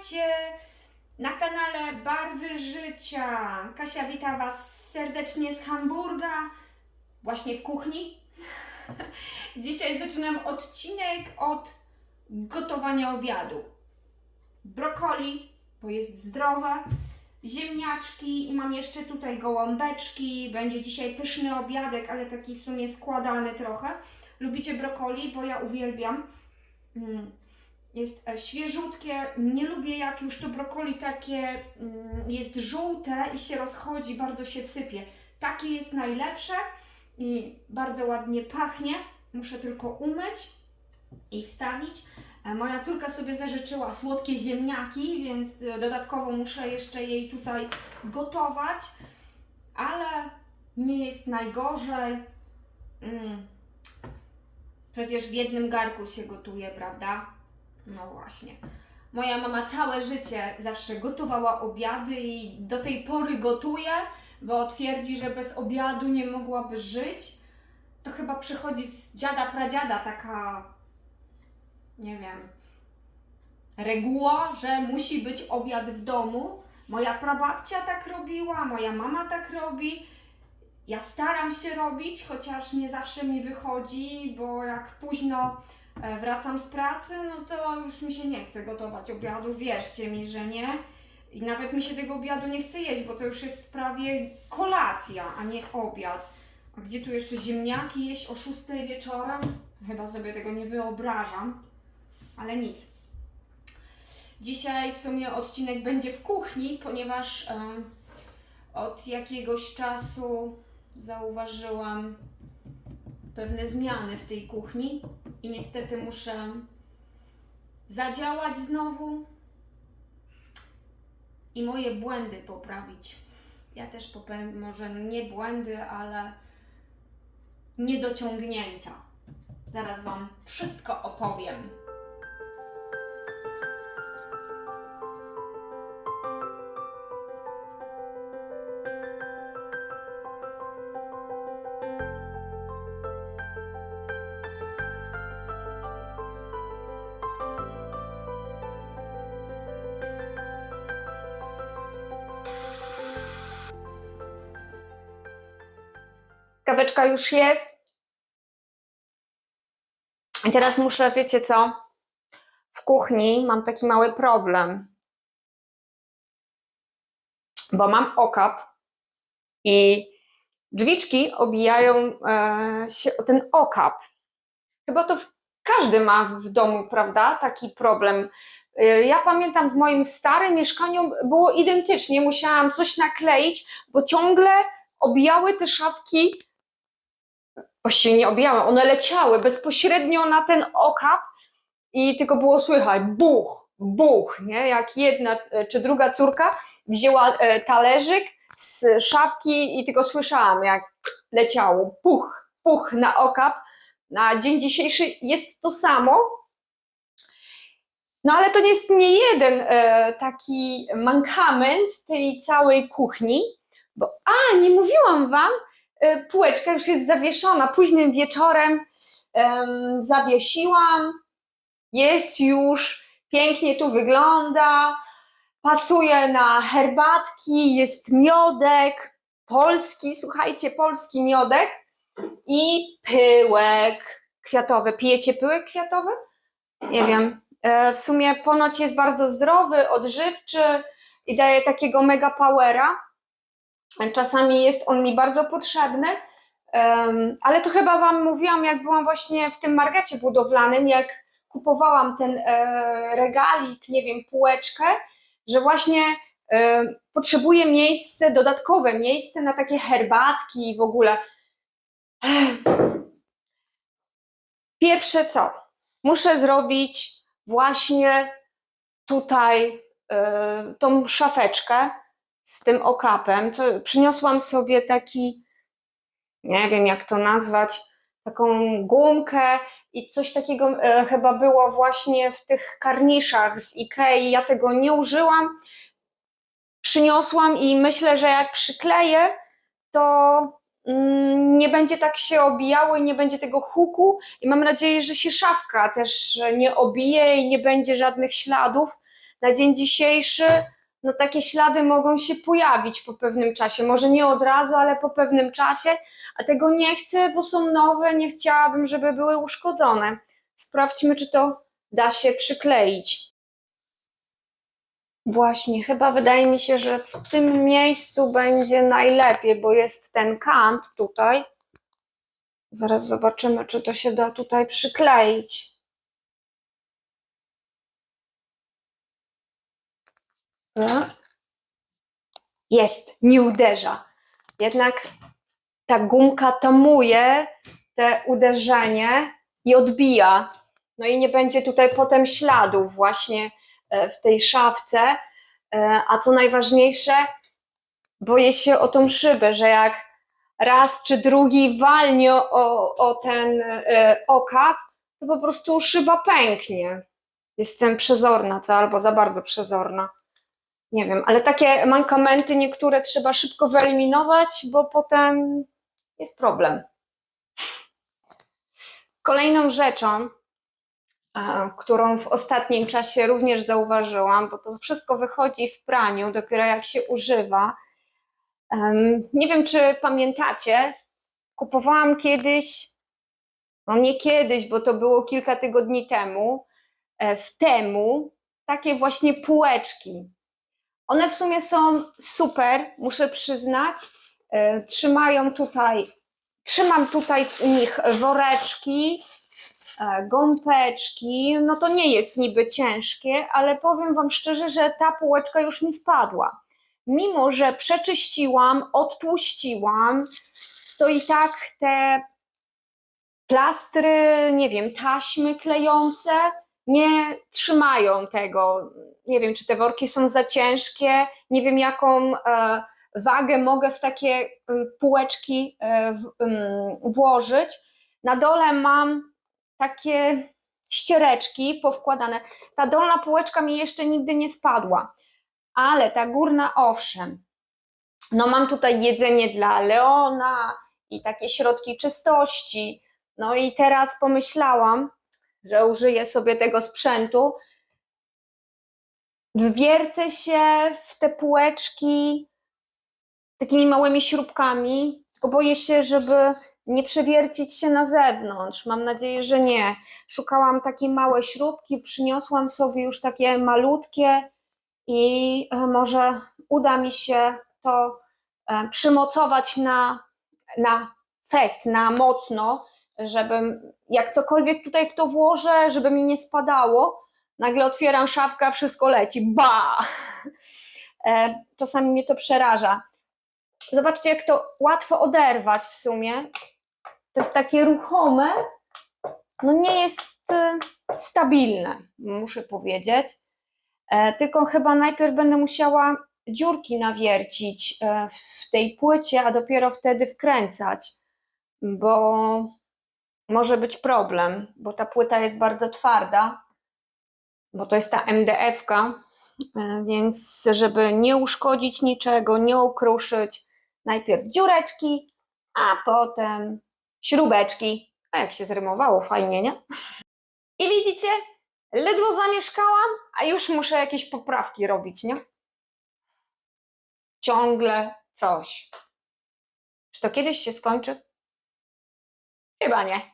Witajcie na kanale Barwy Życia. Kasia wita Was serdecznie z Hamburga, właśnie w kuchni. Dzisiaj zaczynam odcinek od gotowania obiadu. Brokoli, bo jest zdrowe, ziemniaczki i mam jeszcze tutaj gołąbeczki. Będzie dzisiaj pyszny obiadek, ale taki w sumie składany trochę. Lubicie brokoli, bo ja uwielbiam. Mm, jest e, świeżutkie. Nie lubię jak już to brokoli takie mm, jest żółte i się rozchodzi, bardzo się sypie. Takie jest najlepsze i bardzo ładnie pachnie. Muszę tylko umyć i wstawić. E, Moja córka sobie zażyczyła słodkie ziemniaki, więc e, dodatkowo muszę jeszcze jej tutaj gotować, ale nie jest najgorzej. Mm. Przecież w jednym garku się gotuje, prawda? No właśnie. Moja mama całe życie zawsze gotowała obiady i do tej pory gotuje, bo twierdzi, że bez obiadu nie mogłaby żyć. To chyba przychodzi z dziada pradziada taka, nie wiem, reguła, że musi być obiad w domu. Moja prababcia tak robiła, moja mama tak robi. Ja staram się robić, chociaż nie zawsze mi wychodzi, bo jak późno wracam z pracy, no to już mi się nie chce gotować obiadu, wierzcie mi, że nie. I nawet mi się tego obiadu nie chce jeść, bo to już jest prawie kolacja, a nie obiad. A gdzie tu jeszcze ziemniaki jeść o 6 wieczorem? Chyba sobie tego nie wyobrażam, ale nic. Dzisiaj w sumie odcinek będzie w kuchni, ponieważ e, od jakiegoś czasu zauważyłam pewne zmiany w tej kuchni i niestety muszę zadziałać znowu i moje błędy poprawić. Ja też popełnię może nie błędy, ale niedociągnięcia. Zaraz Wam wszystko opowiem. Kaweczka już jest. I teraz muszę, wiecie co? W kuchni mam taki mały problem. Bo mam okap i drzwiczki obijają e, się o ten okap. Chyba to każdy ma w domu, prawda? Taki problem. E, Ja pamiętam w moim starym mieszkaniu było identycznie. Musiałam coś nakleić, bo ciągle obijały te szafki właściwie nie obijały, one leciały bezpośrednio na ten okap i tylko było słychać buch, buch, nie? Jak jedna e, czy druga córka wzięła e, talerzyk z szafki i tylko słyszałam, jak leciało puch, puch na okap. Na dzień dzisiejszy jest to samo. No ale to nie jest nie jeden e, taki mankament tej całej kuchni, bo a, nie mówiłam wam, półeczka już jest zawieszona. Późnym wieczorem em, zawiesiłam. Jest już, pięknie tu wygląda. Pasuje na herbatki, jest miodek, polski, słuchajcie, polski miodek i pyłek kwiatowy. Pijecie pyłek kwiatowy? Nie wiem. E, W sumie ponoć jest bardzo zdrowy, odżywczy i daje takiego mega powera. Czasami jest on mi bardzo potrzebny, ale to chyba Wam mówiłam, jak byłam właśnie w tym markecie budowlanym, jak kupowałam ten e, regalik, nie wiem, półeczkę, że właśnie e, potrzebuję miejsce, dodatkowe miejsce na takie herbatki i w ogóle. Pierwsze co? Muszę zrobić właśnie tutaj e, tą szafeczkę z tym okapem. To przyniosłam sobie taki, nie wiem jak to nazwać, taką gumkę i coś takiego e, chyba było właśnie w tych karniszach z Ikei. Ja tego nie użyłam. Przyniosłam i myślę, że jak przykleję, to mm, nie będzie tak się obijało i nie będzie tego huku. I mam nadzieję, że się szafka też nie obije i nie będzie żadnych śladów na dzień dzisiejszy no takie ślady mogą się pojawić po pewnym czasie. Może nie od razu, ale po pewnym czasie, a tego nie chcę, bo są nowe, nie chciałabym, żeby były uszkodzone. Sprawdźmy, czy to da się przykleić. Właśnie, chyba wydaje mi się, że w tym miejscu będzie najlepiej, bo jest ten kant tutaj. Zaraz zobaczymy, czy to się da tutaj przykleić. Jest, nie uderza. Jednak ta gumka tamuje te uderzenie i odbija. No i nie będzie tutaj potem śladów właśnie e, w tej szafce. E, A co najważniejsze, boję się o tą szybę, że jak raz czy drugi walnie o, o ten e, okap, to po prostu szyba pęknie. Jestem przezorna, co? Albo za bardzo przezorna. Nie wiem, ale takie mankamenty niektóre trzeba szybko wyeliminować, bo potem jest problem. Kolejną rzeczą, którą w ostatnim czasie również zauważyłam, bo to wszystko wychodzi w praniu dopiero jak się używa. Nie wiem, czy pamiętacie, kupowałam kiedyś, no nie kiedyś, bo to było kilka tygodni temu, e, w temu takie właśnie półeczki. One w sumie są super, muszę przyznać. E, Trzymają tutaj, trzymam tutaj w nich woreczki, e, gąbeczki. No to nie jest niby ciężkie, ale powiem Wam szczerze, że ta półeczka już mi spadła. Mimo, że przeczyściłam, odtłuściłam, to i tak te plastry, nie wiem, taśmy klejące nie trzymają tego. Nie wiem, czy te worki są za ciężkie, nie wiem, jaką e, wagę mogę w takie półeczki e, włożyć. Na dole mam takie ściereczki powkładane. Ta dolna półeczka mi jeszcze nigdy nie spadła, ale ta górna owszem. No mam tutaj jedzenie dla Leona i takie środki czystości. No i teraz pomyślałam, że użyję sobie tego sprzętu. Wwiercę się w te półeczki takimi małymi śrubkami, tylko boję się, żeby nie przewiercić się na zewnątrz. Mam nadzieję, że nie. Szukałam takiej małe śrubki, przyniosłam sobie już takie malutkie i e, może uda mi się to e, przymocować na, na fest, na mocno, żebym jak cokolwiek tutaj w to włożę, żeby mi nie spadało, nagle otwieram szafkę, wszystko leci. Ba! E, Czasami mnie to przeraża. Zobaczcie, jak to łatwo oderwać w sumie. To jest takie ruchome, no nie jest e, stabilne, muszę powiedzieć. E, Tylko chyba najpierw będę musiała dziurki nawiercić w tej płycie, a dopiero wtedy wkręcać, bo może być problem, bo ta płyta jest bardzo twarda, bo to jest ta MDF-ka, e, więc żeby nie uszkodzić niczego, nie ukruszyć, najpierw dziureczki, a potem śrubeczki. A jak się zrymowało, fajnie, nie? I widzicie, ledwo zamieszkałam, a już muszę jakieś poprawki robić, nie? Ciągle coś. Czy to kiedyś się skończy? Chyba nie.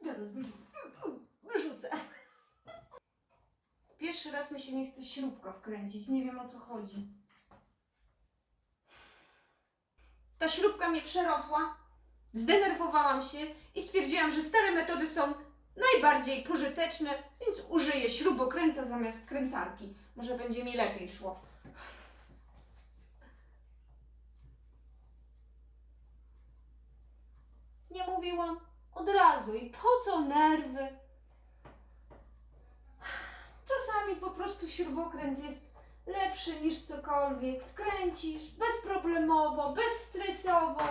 Zaraz wyrzucę. Wyrzucę. Pierwszy raz mi się nie chce śrubka wkręcić. Nie wiem o co chodzi. Ta śrubka mnie przerosła. Zdenerwowałam się i stwierdziłam, że stare metody są najbardziej pożyteczne, więc użyję śrubokręta zamiast krętarki. Może będzie mi lepiej szło. Nie mówiłam od razu i po co nerwy? Czasami po prostu śrubokręt jest lepszy niż cokolwiek. Wkręcisz bezproblemowo, bezstresowo,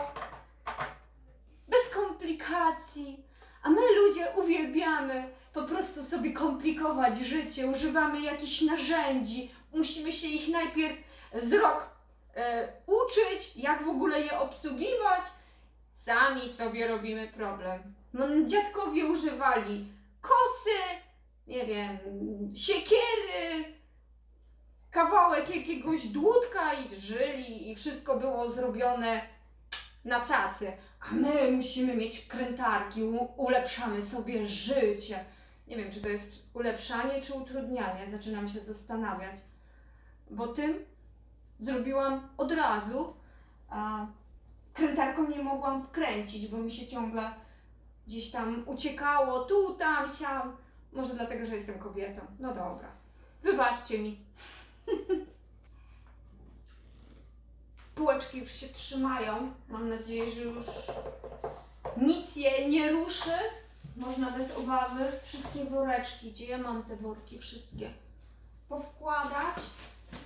bez komplikacji. A my ludzie uwielbiamy po prostu sobie komplikować życie, używamy jakichś narzędzi, musimy się ich najpierw z rok e, uczyć, jak w ogóle je obsługiwać. Sami sobie robimy problem. No, dziadkowie używali kosy, nie wiem, siekiery, kawałek jakiegoś dłutka i żyli i wszystko było zrobione na cacy. A my musimy mieć krętarki, ulepszamy sobie życie. Nie wiem, czy to jest ulepszanie, czy utrudnianie. Zaczynam się zastanawiać. Bo tym zrobiłam od razu, a krętarką nie mogłam kręcić, bo mi się ciągle gdzieś tam uciekało, tu, tam, siam. Może dlatego, że jestem kobietą. No dobra. Wybaczcie mi. Półeczki już się trzymają. Mam nadzieję, że już nic je nie ruszy. Można bez obawy wszystkie woreczki, gdzie ja mam te worki wszystkie, powkładać.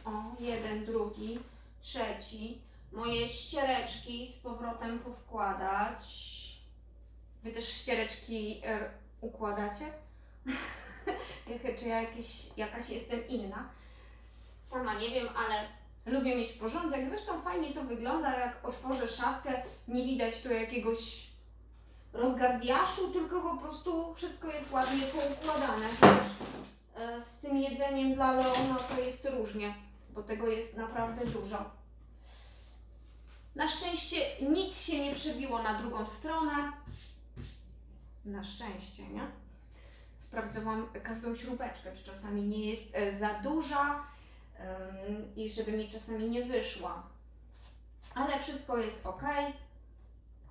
O, jeden, drugi, trzeci. Moje ściereczki z powrotem powkładać. Wy też ściereczki e, układacie? Czy ja jakieś, jakaś jestem inna? Sama nie wiem, ale lubię mieć porządek. Zresztą fajnie to wygląda, jak otworzę szafkę, nie widać tu jakiegoś rozgardiaszu, tylko po prostu wszystko jest ładnie poukładane. E, Z tym jedzeniem dla Leona to jest różnie, bo tego jest naprawdę dużo. Na szczęście nic się nie przebiło na drugą stronę. Na szczęście, nie? Sprawdzałam każdą śrubeczkę, czy czasami nie jest e, za duża i żeby mi czasami nie wyszła. Ale wszystko jest ok.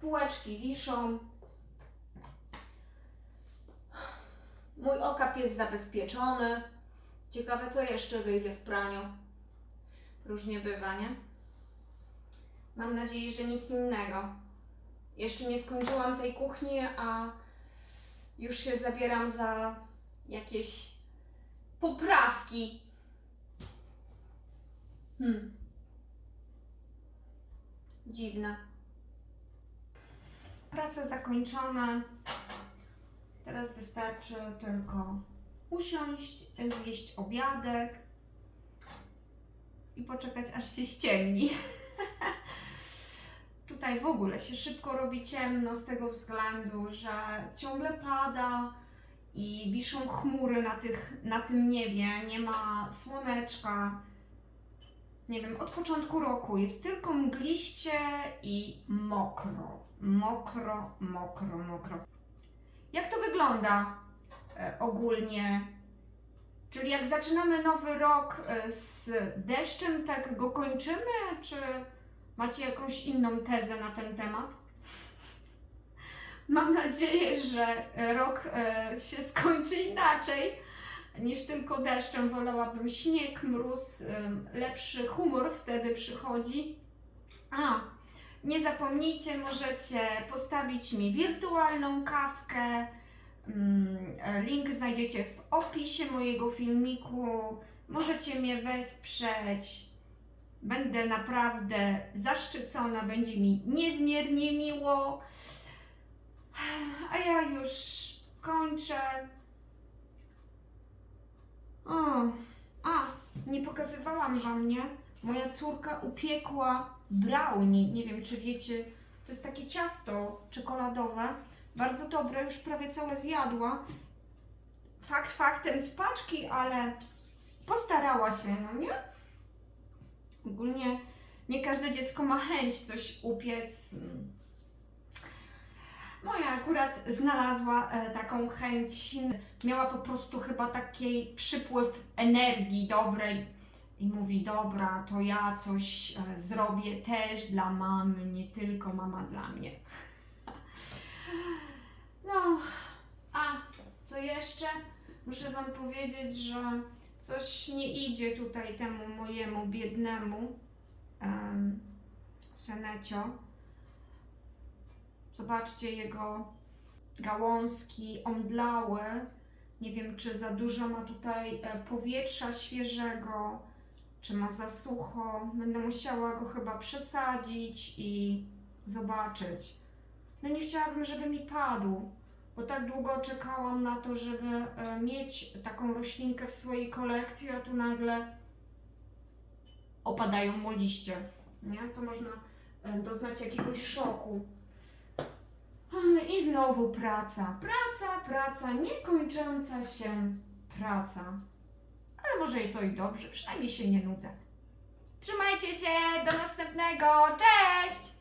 Półeczki wiszą. Mój okap jest zabezpieczony. Ciekawe, co jeszcze wyjdzie w praniu. Różnie bywa, nie? Mam nadzieję, że nic innego. Jeszcze nie skończyłam tej kuchni, a już się zabieram za jakieś poprawki. Hmm. Dziwne. Praca zakończona. Teraz wystarczy tylko usiąść, zjeść obiadek i poczekać aż się ściemni. Tutaj w ogóle się szybko robi ciemno z tego względu, że ciągle pada i wiszą chmury na, tych, na tym niebie, nie ma słoneczka. Nie wiem, od początku roku jest tylko mgliście i mokro. Mokro, mokro, mokro. Jak to wygląda e, ogólnie? Czyli jak zaczynamy nowy rok e, z deszczem, tak go kończymy? Czy macie jakąś inną tezę na ten temat? Mam nadzieję, że rok e, się skończy inaczej niż tylko deszczem. Wolałabym śnieg, mróz, lepszy humor wtedy przychodzi. A, nie zapomnijcie, możecie postawić mi wirtualną kawkę. Mm, e, Link znajdziecie w opisie mojego filmiku. Możecie mnie wesprzeć. Będę naprawdę zaszczycona, będzie mi niezmiernie miło. A ja już kończę. O, a, nie pokazywałam Wam, nie? Moja córka upiekła brownie. Nie wiem, czy wiecie, to jest takie ciasto czekoladowe. Bardzo dobre, już prawie całe zjadła. Fakt faktem z paczki, ale postarała się, no nie? Ogólnie nie każde dziecko ma chęć coś upiec. Moja akurat znalazła e, taką chęć. Miała po prostu chyba taki przypływ energii dobrej i mówi: Dobra, to ja coś e, zrobię też dla mamy, nie tylko mama dla mnie. No, a co jeszcze? Muszę Wam powiedzieć, że coś nie idzie tutaj temu mojemu biednemu um, Senecio. Zobaczcie, jego gałązki omdlały. Nie wiem, czy za dużo ma tutaj e, powietrza świeżego, czy ma za sucho. Będę musiała go chyba przesadzić i zobaczyć. No nie chciałabym, żeby mi padł, bo tak długo czekałam na to, żeby e, mieć taką roślinkę w swojej kolekcji, a tu nagle opadają mu liście. Nie? To można e, doznać jakiegoś szoku. I znowu praca, praca, praca, niekończąca się praca. Ale może i to i dobrze, przynajmniej się nie nudzę. Trzymajcie się, do następnego, cześć!